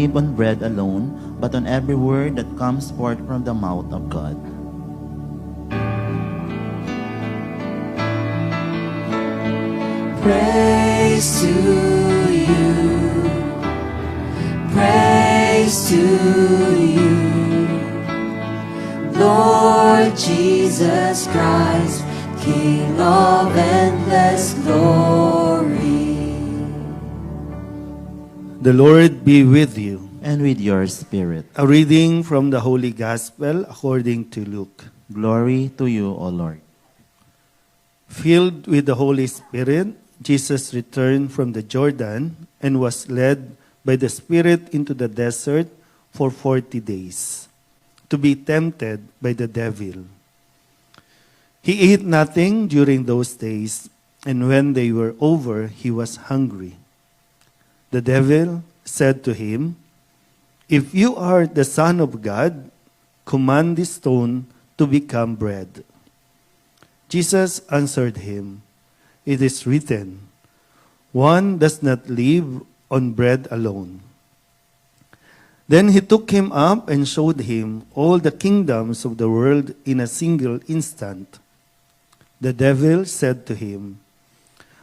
live on bread alone, but on every word that comes forth from the mouth of God. Praise to you. Praise to you. Lord Jesus Christ, King of endless glory. The Lord be with you. And with your spirit. A reading from the Holy Gospel according to Luke. Glory to you, O Lord. Filled with the Holy Spirit, Jesus returned from the Jordan and was led by the Spirit into the desert for 40 days to be tempted by the devil. He ate nothing during those days, and when they were over, he was hungry. The devil said to him, If you are the Son of God, command this stone to become bread. Jesus answered him, It is written, One does not live on bread alone. Then he took him up and showed him all the kingdoms of the world in a single instant. The devil said to him,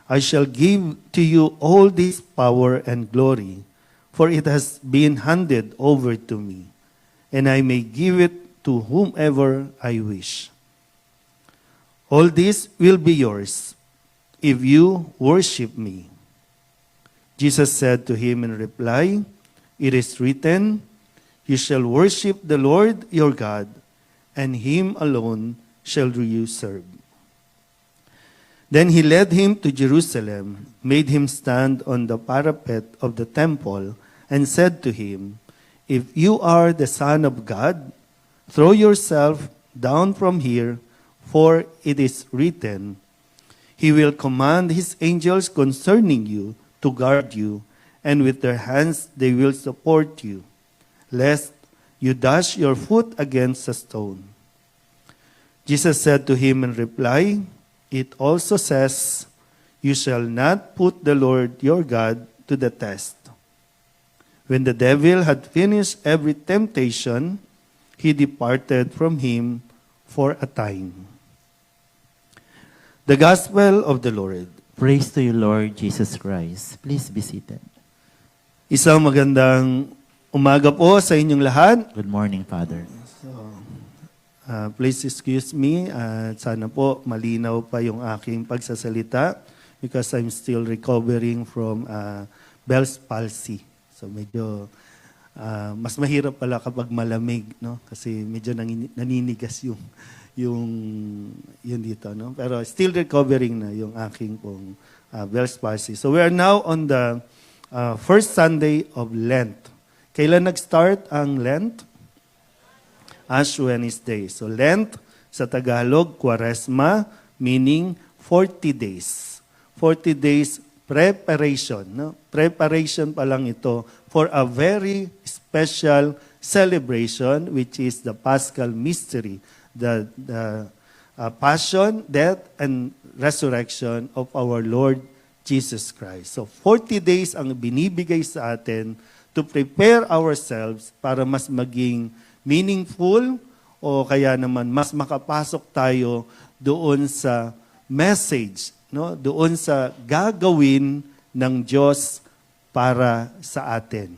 I shall give to you all this power and glory, for it has been handed over to me, and I may give it to whomever I wish. All this will be yours if you worship me. Jesus said to him in reply, It is written, You shall worship the Lord your God, and him alone shall you serve. Then he led him to Jerusalem, made him stand on the parapet of the temple, and said to him, If you are the Son of God, throw yourself down from here, for it is written, He will command his angels concerning you to guard you, and with their hands they will support you, lest you dash your foot against a stone. Jesus said to him in reply, It also says, You shall not put the Lord your God to the test. When the devil had finished every temptation, he departed from him for a time. The Gospel of the Lord. Praise to you, Lord Jesus Christ. Please be seated. Isang magandang umaga po sa inyong lahat. Good morning, Father. Uh, please excuse me. Uh, sana po malinaw pa yung aking pagsasalita because I'm still recovering from uh, Bell's palsy. So medyo uh, mas mahirap pala kapag malamig, no? Kasi medyo naninigas yung yung yun dito, no? Pero still recovering na yung aking pong uh, Bell's palsy. So we are now on the uh, first Sunday of Lent. Kailan nag-start ang Lent? Ash Wednesday. So Lent sa Tagalog, Quaresma, meaning 40 days. 40 days preparation. No? Preparation pa lang ito for a very special celebration which is the Paschal mystery, the, the uh, passion, death, and resurrection of our Lord Jesus Christ. So 40 days ang binibigay sa atin to prepare ourselves para mas maging meaningful o kaya naman mas makapasok tayo doon sa message, no? Doon sa gagawin ng Diyos para sa atin.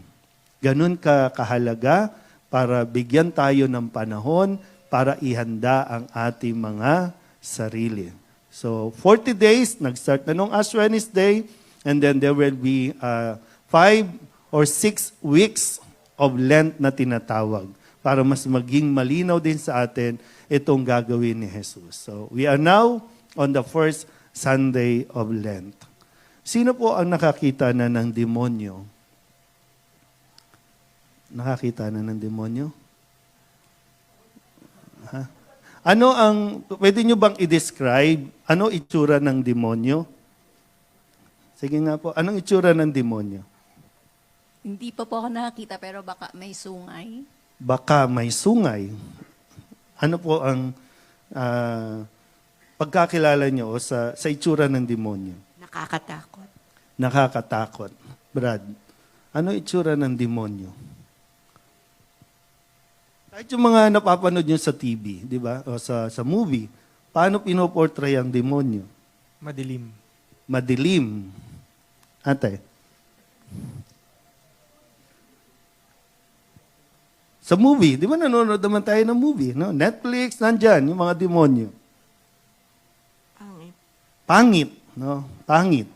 Ganun ka kahalaga para bigyan tayo ng panahon para ihanda ang ating mga sarili. So, 40 days, nag-start na nung Ash Wednesday, and then there will be uh, five or six weeks of Lent na tinatawag para mas maging malinaw din sa atin itong gagawin ni Jesus. So, we are now on the first Sunday of Lent. Sino po ang nakakita na ng demonyo? Nakakita na ng demonyo? Ha? Ano ang, pwede nyo bang i-describe, ano itsura ng demonyo? Sige nga po, anong itsura ng demonyo? Hindi pa po ako nakakita pero baka may sungay. Baka may sungay. Ano po ang ah, pagkakilala nyo sa, sa itsura ng demonyo? Nakakatakot. Nakakatakot. Brad, ano itsura ng demonyo? Kahit yung mga napapanood nyo sa TV, di ba? O sa, sa movie, paano pinoportray ang demonyo? Madilim. Madilim. Ate. Sa movie, di ba nanonood naman tayo ng movie? No? Netflix, nandyan, yung mga demonyo. Pangit. Pangit, no? Pangit.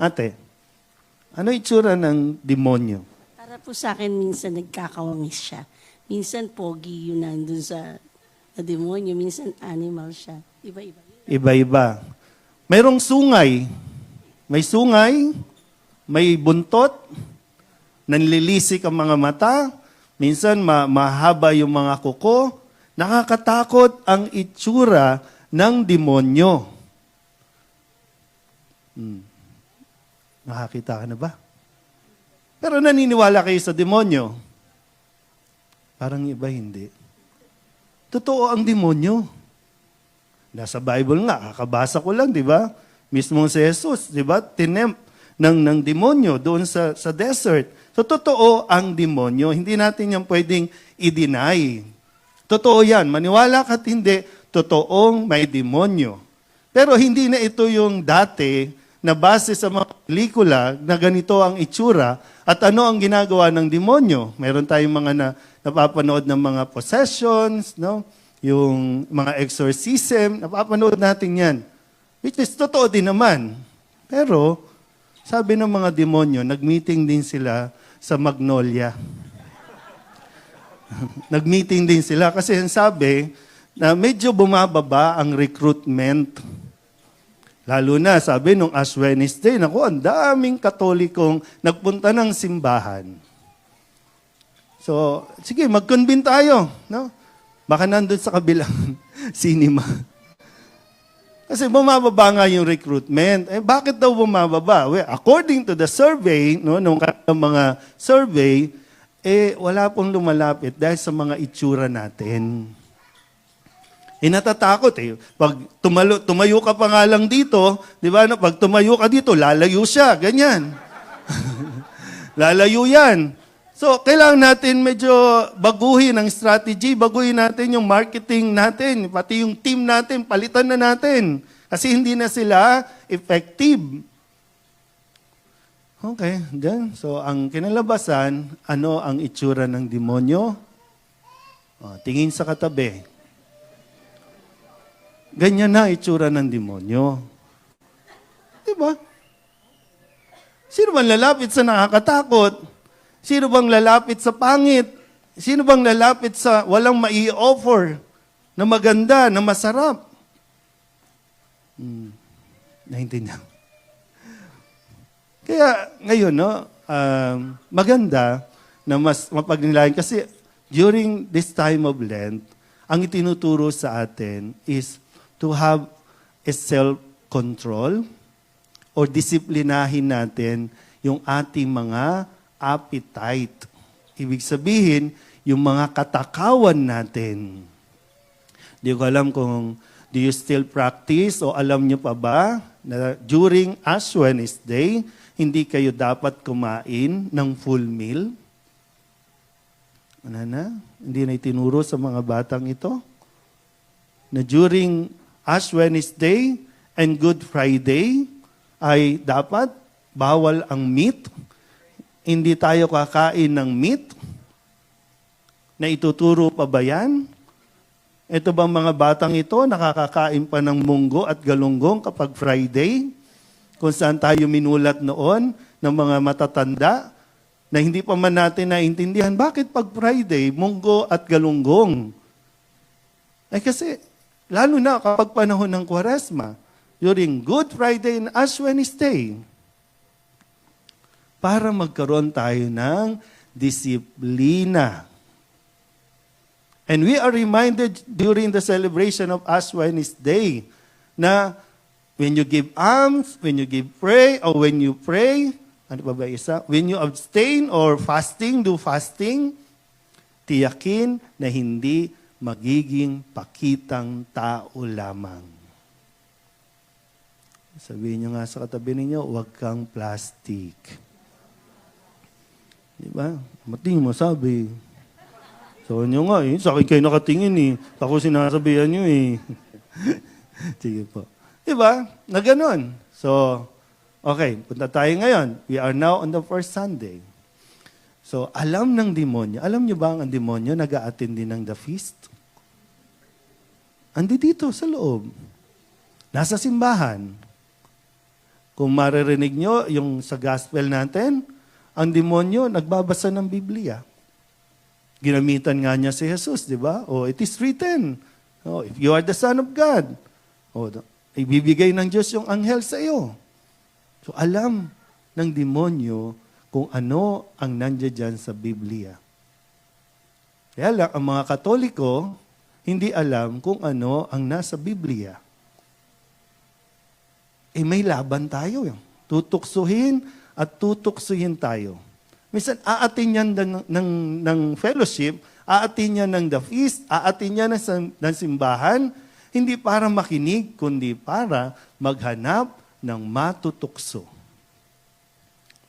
Ate, ano itsura ng demonyo? Para po sa akin, minsan nagkakawangis siya. Minsan pogi yun nandun sa, na demonyo. Minsan animal siya. Iba-iba. Iba-iba. Mayroong sungay. May sungay, may buntot, nanlilisik ang mga mata, minsan ma- mahaba yung mga kuko. Nakakatakot ang itsura ng demonyo. Hmm. Nakakita ka na ba? Pero naniniwala kayo sa demonyo? Parang iba hindi. Totoo ang demonyo. Nasa Bible nga, kakabasa ko lang, di ba? Mismo si Jesus, di ba? Tinempt ng, ng demonyo doon sa, sa desert. So, totoo ang demonyo. Hindi natin yan pwedeng i-deny. Totoo yan. Maniwala ka't hindi, totoong may demonyo. Pero hindi na ito yung dati na base sa mga pelikula na ganito ang itsura at ano ang ginagawa ng demonyo. Meron tayong mga na, napapanood ng mga possessions, no? yung mga exorcism, napapanood natin yan. Which is totoo din naman. Pero, sabi ng mga demonyo, nag-meeting din sila sa Magnolia. nag-meeting din sila kasi sabi na medyo bumababa ang recruitment. Lalo na, sabi nung Ash Wednesday, naku, ang daming katolikong nagpunta ng simbahan. So, sige, mag-convene tayo. No? Baka nandun sa kabilang cinema. Kasi bumababa nga yung recruitment. Eh, bakit daw bumababa? Well, according to the survey, no, nung mga survey, eh, wala pong lumalapit dahil sa mga itsura natin. Eh, natatakot eh. Pag tumalo, tumayo ka pa nga lang dito, di ba, no? pag tumayo ka dito, lalayo siya, ganyan. lalayo yan. So, kailangan natin medyo baguhin ang strategy, baguhin natin yung marketing natin, pati yung team natin, palitan na natin. Kasi hindi na sila effective. Okay, then. So, ang kinalabasan, ano ang itsura ng demonyo? O, tingin sa katabi. Ganyan na itsura ng demonyo. Diba? Sino bang lalapit sa nakakatakot? Sino bang lalapit sa pangit? Sino bang lalapit sa walang mai-offer na maganda, na masarap? Hmm. Naintindihan. Kaya ngayon, no, um, maganda na mas mapagnilayan kasi during this time of Lent, ang itinuturo sa atin is to have a self-control or disiplinahin natin yung ating mga appetite. Ibig sabihin, yung mga katakawan natin. Di ko alam kung do you still practice o alam nyo pa ba na during Ash Wednesday, hindi kayo dapat kumain ng full meal? Ano na? Hindi na itinuro sa mga batang ito? Na during Ash Wednesday and Good Friday ay dapat bawal ang meat. Hindi tayo kakain ng meat. Na ituturo pa ba yan? Ito bang mga batang ito nakakakain pa ng munggo at galunggong kapag Friday? Kung saan tayo minulat noon ng mga matatanda na hindi pa man natin naintindihan, bakit pag Friday, munggo at galunggong? Ay kasi, lalo na kapag panahon ng Kwaresma, during Good Friday and Ash Wednesday, para magkaroon tayo ng disiplina. And we are reminded during the celebration of Ash Wednesday na when you give alms, when you give pray, or when you pray, ano pa ba isa? When you abstain or fasting, do fasting, tiyakin na hindi magiging pakitang tao lamang. Sabihin nyo nga sa katabi ninyo, huwag kang plastic. Di ba? Mating mo sabi. So, nyo nga eh. Sa akin kayo nakatingin eh. Ako sinasabihan nyo eh. Sige po. Diba? Na ganun. So, okay. Punta tayo ngayon. We are now on the first Sunday. So, alam ng demonyo. Alam nyo ba ang demonyo nag a din ng the feast? Andi dito sa loob. Nasa simbahan. Kung maririnig nyo yung sa gospel natin, ang demonyo nagbabasa ng Biblia. Ginamitan nga niya si Jesus, di ba? Oh, it is written. Oh, if you are the Son of God, oh, ibibigay ng Diyos yung anghel sa iyo. So alam ng demonyo kung ano ang nandiyan sa Biblia. Kaya lang, ang mga katoliko, hindi alam kung ano ang nasa Biblia. Eh may laban tayo. Tutuksuhin at tutuksuhin tayo. Minsan, aatin yan ng, ng, ng fellowship, aatin yan ng the feast, aatin yan ng, ng simbahan, hindi para makinig, kundi para maghanap ng matutukso.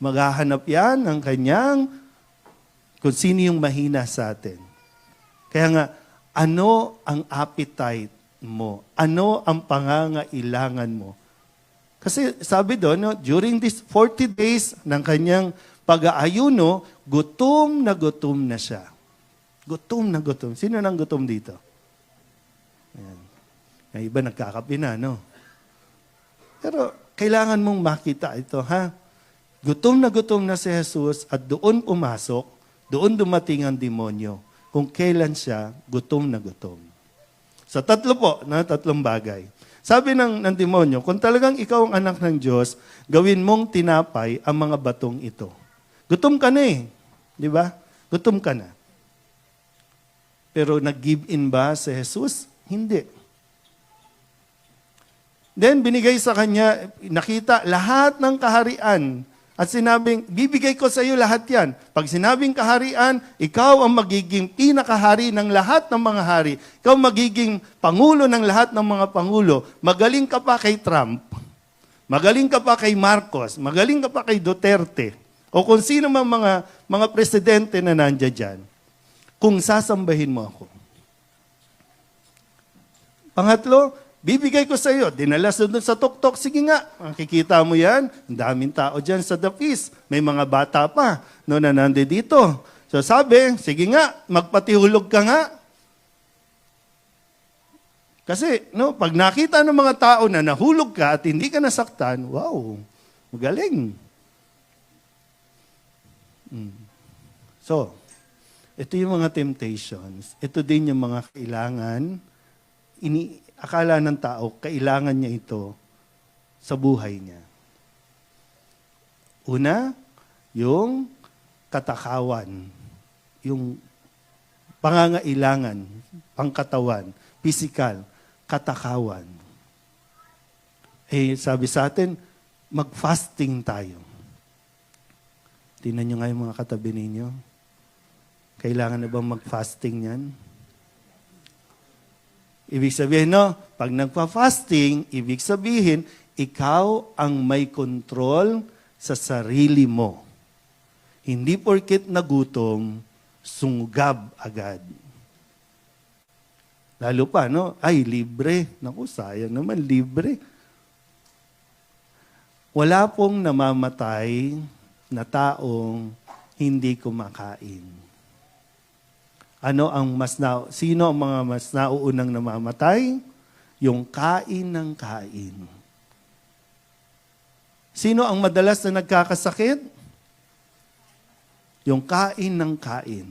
Maghahanap yan ng kanyang kung sino yung mahina sa atin. Kaya nga, ano ang appetite mo? Ano ang pangangailangan mo? Kasi sabi doon, no, during this 40 days ng kanyang pag-aayuno, gutom na gutom na siya. Gutom na gutom. Sino nang gutom dito? Ayan. Yung iba nagkakape na, no? Pero kailangan mong makita ito, ha? Gutom na gutom na si Jesus at doon pumasok, doon dumating ang demonyo. Kung kailan siya gutom na gutom. Sa tatlo po, na tatlong bagay. Sabi ng, ng demonyo, kung talagang ikaw ang anak ng Diyos, gawin mong tinapay ang mga batong ito. Gutom ka na eh. Di ba? Gutom ka na. Pero nag-give in ba si Jesus? Hindi. Then binigay sa kanya, nakita lahat ng kaharian at sinabing, bibigay ko sa iyo lahat yan. Pag sinabing kaharian, ikaw ang magiging pinakahari ng lahat ng mga hari. Ikaw magiging pangulo ng lahat ng mga pangulo. Magaling ka pa kay Trump. Magaling ka pa kay Marcos. Magaling ka pa kay Duterte. O kung sino man mga, mga presidente na nandiyan dyan. Kung sasambahin mo ako. Pangatlo, bibigay ko sa iyo. Dinala sa doon sa tuktok. Sige nga, makikita mo yan. Ang daming tao dyan sa the feast. May mga bata pa no, na nandi dito. So sabi, sige nga, magpatihulog ka nga. Kasi, no, pag nakita ng mga tao na nahulog ka at hindi ka nasaktan, wow, magaling. Mm. So, ito yung mga temptations. Ito din yung mga kailangan ini akala ng tao kailangan niya ito sa buhay niya. Una, yung katakawan, yung pangangailangan, pangkatawan, physical, katakawan. Eh, sabi sa atin, mag-fasting tayo. Tingnan nyo nga yung mga katabi ninyo. Kailangan na bang mag-fasting yan? Ibig sabihin, no, pag nagpa-fasting, ibig sabihin, ikaw ang may control sa sarili mo. Hindi porkit nagutom, sunggab agad. Lalo pa, no? Ay, libre. Naku, sayang naman, libre. Wala pong namamatay na taong hindi kumakain. Ano ang mas na, sino ang mga mas nauunang namamatay? Yung kain ng kain. Sino ang madalas na nagkakasakit? Yung kain ng kain.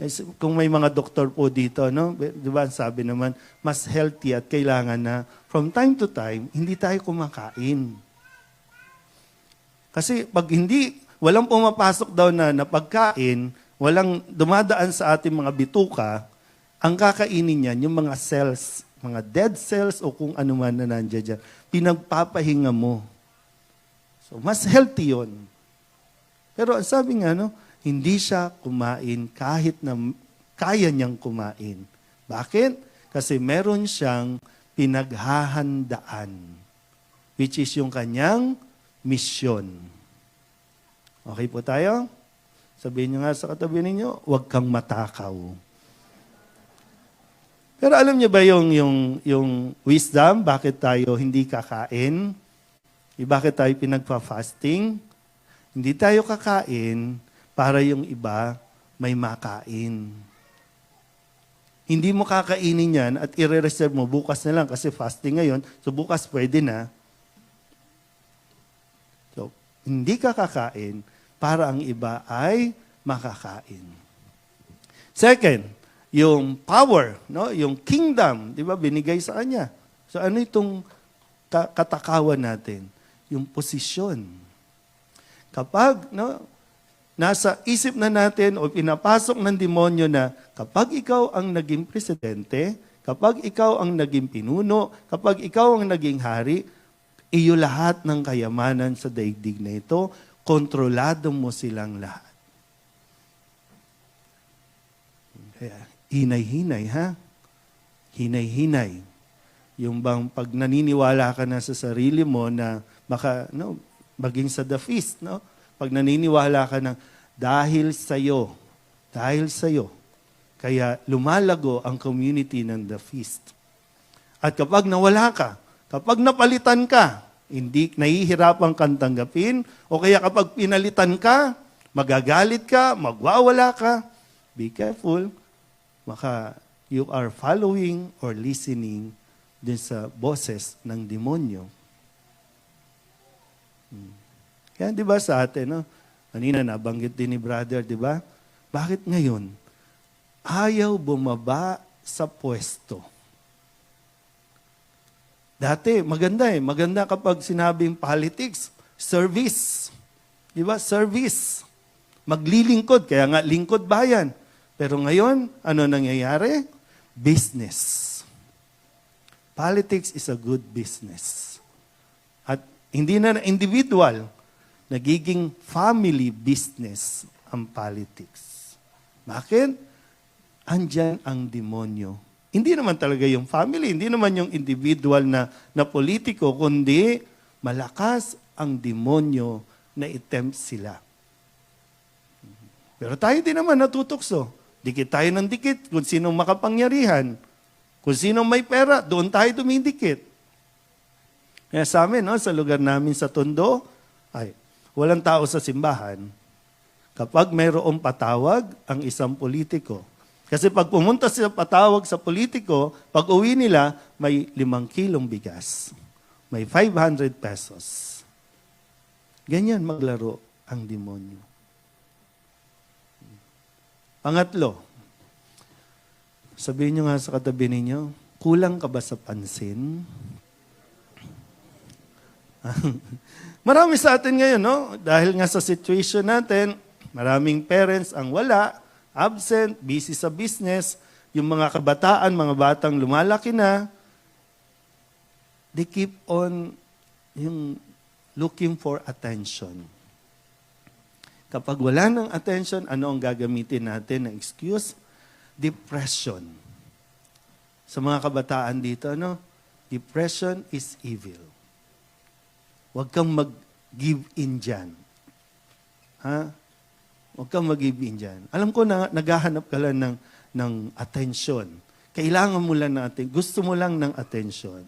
Eh, Kung may mga doktor po dito, no? di ba sabi naman, mas healthy at kailangan na from time to time, hindi tayo kumakain. Kasi pag hindi, walang pumapasok daw na, na pagkain, walang dumadaan sa ating mga bituka, ang kakainin niyan, yung mga cells, mga dead cells o kung ano man na nandiyan dyan, pinagpapahinga mo. So, mas healthy yon. Pero ang sabi nga, no, hindi siya kumain kahit na kaya niyang kumain. Bakit? Kasi meron siyang pinaghahandaan, which is yung kanyang misyon. Okay po tayo? Sabihin niyo nga sa katabi ninyo, huwag kang matakaw. Pero alam niyo ba yung, yung, yung wisdom, bakit tayo hindi kakain? Eh, Bakit tayo pinagpa-fasting? Hindi tayo kakain para yung iba may makain. Hindi mo kakainin yan at i-reserve mo bukas na lang kasi fasting ngayon, so bukas pwede na. So, hindi ka kakain para ang iba ay makakain. Second, yung power, no? yung kingdom, di ba, binigay sa kanya. So ano itong ka- katakawan natin? Yung posisyon. Kapag no, nasa isip na natin o pinapasok ng demonyo na kapag ikaw ang naging presidente, kapag ikaw ang naging pinuno, kapag ikaw ang naging hari, iyo lahat ng kayamanan sa daigdig na ito, kontrolado mo silang lahat. Kaya, hinay-hinay, ha? Hinay-hinay. Yung bang pag naniniwala ka na sa sarili mo na maka, no, maging sa the feast, no? Pag naniniwala ka na dahil sa'yo, dahil sa'yo, kaya lumalago ang community ng the feast. At kapag nawala ka, kapag napalitan ka, hindi nahihirapan kang tanggapin, o kaya kapag pinalitan ka, magagalit ka, magwawala ka, be careful, maka you are following or listening din sa boses ng demonyo. Hmm. Kaya di ba sa atin, no? kanina nabanggit din ni brother, di ba? Bakit ngayon? Ayaw bumaba sa pwesto. Dati, maganda eh. Maganda kapag sinabing politics, service. Di ba? Service. Maglilingkod, kaya nga lingkod bayan. Pero ngayon, ano nangyayari? Business. Politics is a good business. At hindi na individual, nagiging family business ang politics. Bakit? Andyan ang demonyo. Hindi naman talaga yung family, hindi naman yung individual na, na politiko, kundi malakas ang demonyo na itempt sila. Pero tayo din naman natutokso. Dikit tayo ng dikit kung sinong makapangyarihan. Kung sinong may pera, doon tayo dumidikit. Kaya sa amin, no, sa lugar namin sa Tondo, ay, walang tao sa simbahan. Kapag mayroong patawag ang isang politiko, kasi pag pumunta sila patawag sa politiko, pag uwi nila, may limang kilong bigas. May 500 pesos. Ganyan maglaro ang demonyo. Pangatlo, sabihin nyo nga sa katabi ninyo, kulang ka ba sa pansin? Marami sa atin ngayon, no? Dahil nga sa situation natin, maraming parents ang wala, absent, busy sa business, yung mga kabataan, mga batang lumalaki na, they keep on yung looking for attention. Kapag wala ng attention, ano ang gagamitin natin na excuse? Depression. Sa mga kabataan dito, ano? Depression is evil. Huwag kang mag-give in dyan. Ha? Huwag kang mag-give dyan. Alam ko na naghahanap ka lang ng, ng attention. Kailangan mo lang natin, gusto mo lang ng attention.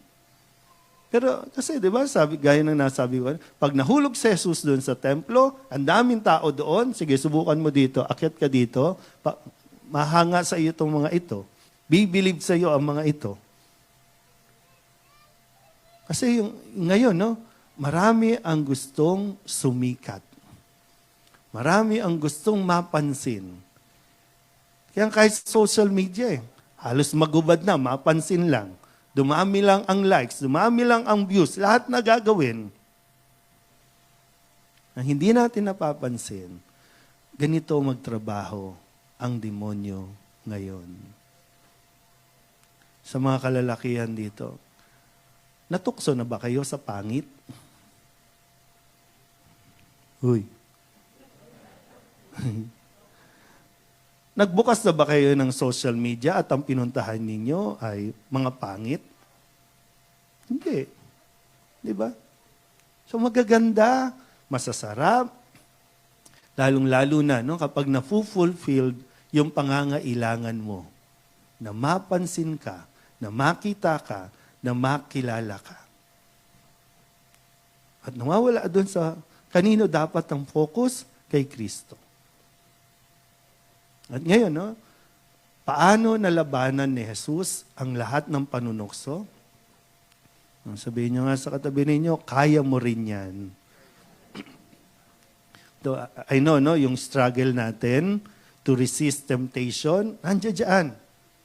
Pero kasi, di ba, sabi, gaya ng nasabi ko, pag nahulog si Jesus doon sa templo, ang daming tao doon, sige, subukan mo dito, akyat ka dito, pa, mahanga sa iyo itong mga ito. Bibilib sa iyo ang mga ito. Kasi yung, ngayon, no, marami ang gustong sumikat. Marami ang gustong mapansin. Kaya kahit social media, eh, halos magubad na, mapansin lang. Dumami lang ang likes, dumami lang ang views, lahat na gagawin. Na hindi natin napapansin, ganito magtrabaho ang demonyo ngayon. Sa mga kalalakihan dito, natukso na ba kayo sa pangit? Uy. Nagbukas na ba kayo ng social media at ang pinuntahan ninyo ay mga pangit? Hindi. Di ba? So magaganda, masasarap. Lalong-lalo na no, kapag na-fulfilled yung pangangailangan mo, na mapansin ka, na makita ka, na makilala ka. At nawawala doon sa kanino dapat ang focus? Kay Kristo. At ngayon, no, paano nalabanan ni Jesus ang lahat ng panunokso? Sabihin niyo nga sa katabi ninyo, kaya mo rin yan. So, I know, no, yung struggle natin to resist temptation, nandiyan dyan.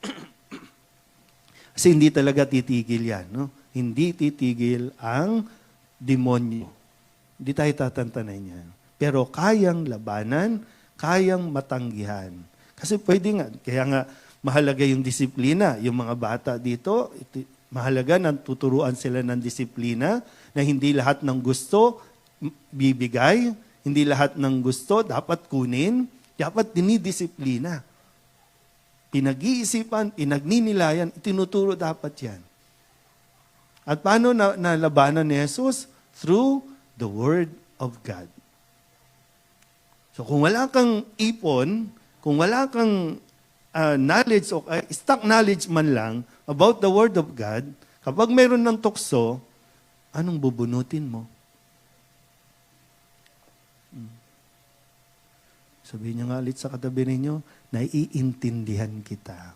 Kasi hindi talaga titigil yan. No? Hindi titigil ang demonyo. Hindi tayo tatantanan yan. Pero kayang labanan, kayang matanggihan. Kasi pwede nga, kaya nga mahalaga yung disiplina. Yung mga bata dito, iti- mahalaga na tuturuan sila ng disiplina na hindi lahat ng gusto bibigay, hindi lahat ng gusto dapat kunin, dapat dinidisiplina. Pinag-iisipan, pinagninilayan, itinuturo dapat yan. At paano na, nalabanan ni Jesus? Through the Word of God. So kung wala kang ipon, kung wala kang ah, knowledge o ah, stock knowledge man lang about the Word of God, kapag mayroon ng tukso, anong bubunutin mo? Hmm. Sabihin niyo nga ulit sa katabi ninyo, naiintindihan kita.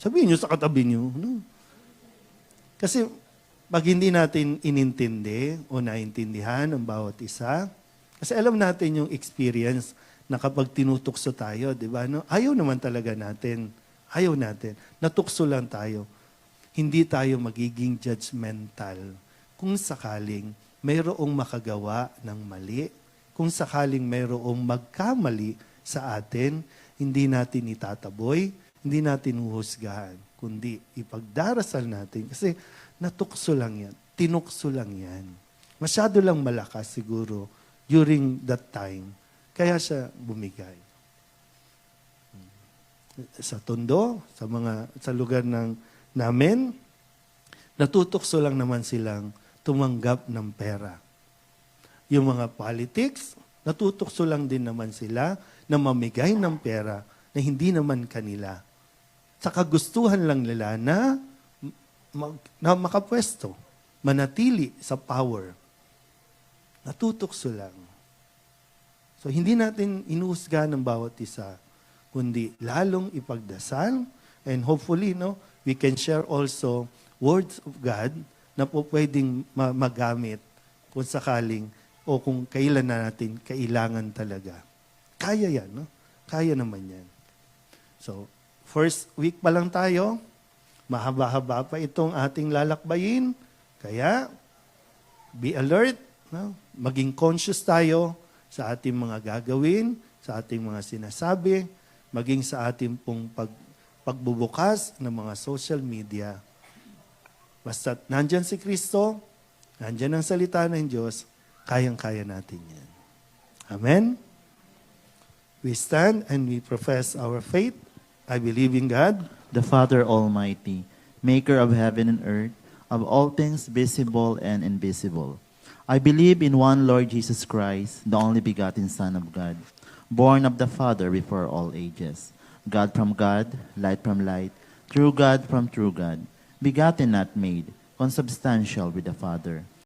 Sabihin niyo sa katabi niyo, no? Kasi pag hindi natin inintindi o naintindihan ang bawat isa, kasi alam natin yung experience na kapag tinutukso tayo, di ba? No? Ayaw naman talaga natin. Ayaw natin. Natukso lang tayo. Hindi tayo magiging judgmental kung sakaling mayroong makagawa ng mali, kung sakaling mayroong magkamali sa atin, hindi natin itataboy, hindi natin uhusgahan, kundi ipagdarasal natin. Kasi natukso lang yan, tinukso lang yan. Masyado lang malakas siguro during that time. Kaya siya bumigay. Sa tondo, sa mga sa lugar ng namin, natutokso lang naman silang tumanggap ng pera. Yung mga politics, natutokso lang din naman sila na mamigay ng pera na hindi naman kanila. Sa kagustuhan lang nila na, mag, na makapwesto, manatili sa power. Natutokso lang. So hindi natin inuhusga ng bawat isa, kundi lalong ipagdasal and hopefully no, we can share also words of God na po pwedeng ma- magamit kung sakaling o kung kailan na natin kailangan talaga. Kaya yan, no? Kaya naman yan. So, first week pa lang tayo, mahaba-haba pa itong ating lalakbayin. Kaya, be alert, no? maging conscious tayo sa ating mga gagawin, sa ating mga sinasabi, maging sa ating pong pag, pagbubukas ng mga social media. Basta nandyan si Kristo, nandyan ang salita ng Diyos, kayang-kaya natin yan. Amen? We stand and we profess our faith. I believe in God, the Father Almighty, maker of heaven and earth, of all things visible and invisible. I believe in one Lord Jesus Christ, the only begotten Son of God, born of the Father before all ages, God from God, light from light, true God from true God, begotten not made, consubstantial with the Father,